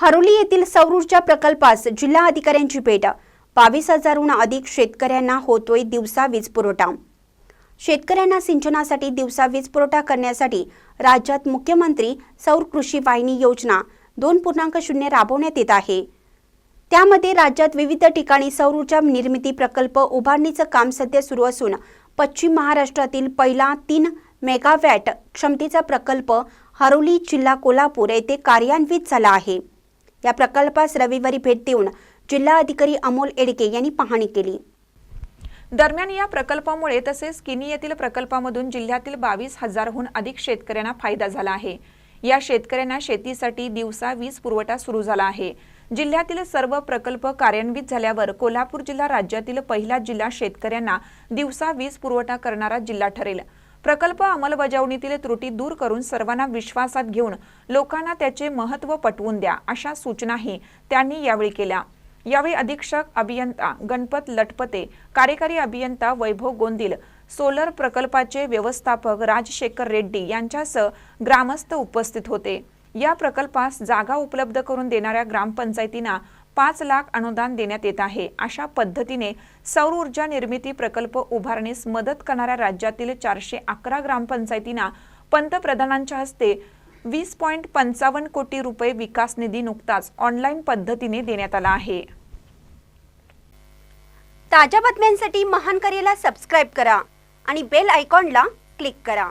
हरोली येथील सौर ऊर्जा प्रकल्पास जिल्हा अधिकाऱ्यांची भेट. बावीस हजारहून अधिक शेतकऱ्यांना होतोय दिवसा वीज पुरवठा. शेतकऱ्यांना सिंचनासाठी दिवसा वीज पुरवठा करण्यासाठी राज्यात मुख्यमंत्री सौर कृषी वाहिनी योजना दोन पूर्णांक शून्य राबवण्यात येत आहे. त्यामध्ये राज्यात विविध ठिकाणी सौर ऊर्जा निर्मिती प्रकल्प उभारणीचं काम सध्या सुरू असून पश्चिम महाराष्ट्रातील पहिला तीन मेगावॅट क्षमतेचा प्रकल्प हरोली जिल्हा कोल्हापूर येथे कार्यान्वित झाला आहे. या प्रकल्पास रविवारी भेट देऊन जिल्हा अधिकारी अमोल एडके यांनी पाहणी केली. दरम्यान या प्रकल्पामुळे तसेच किनी येथील प्रकल्पामधून जिल्ह्यातील बावीस हजारहून अधिक शेतकऱ्यांना फायदा झाला आहे. या शेतकऱ्यांना शेतीसाठी दिवसा वीज पुरवठा सुरू झाला आहे. जिल्ह्यातील सर्व प्रकल्प कार्यान्वित झाल्यावर कोल्हापूर जिल्हा राज्यातील पहिला जिल्हा शेतकऱ्यांना दिवसा वीज पुरवठा करणारा जिल्हा ठरेल. प्रकल्प अंमलबजावणीतील त्रुटी दूर करून सर्वांना विश्वासात घेऊन लोकांना त्याचे महत्त्व पटवून द्या अशा सूचनाही त्यांनी यावेळी केल्या. यावेळी अधीक्षक अभियंता गणपत लटपते कार्यकारी अभियंता वैभव गोंदिल सोलर प्रकल्पाचे व्यवस्थापक राजशेखर रेड्डी यांच्यासह ग्रामस्थ उपस्थित होते. या प्रकल्पास जागा उपलब्ध करून देणाऱ्या ग्रामपंचायतींना पाच लाख अनुदान देण्यात येत आहे. अशा पद्धतीने सौर ऊर्जा निर्मिती प्रकल्प उभारणीस मदत करणाऱ्या राज्यातील चारशे अकरा ग्रामपंचायतींना पंतप्रधानांच्या हस्ते वीस पॉईंट पंचावन्न कोटी रुपये विकास निधी नुकताच ऑनलाईन पद्धतीने देण्यात आला आहे. ताज्या बातम्यांसाठी महान करेला सबस्क्राईब करा आणि बेल आयकॉनला क्लिक करा.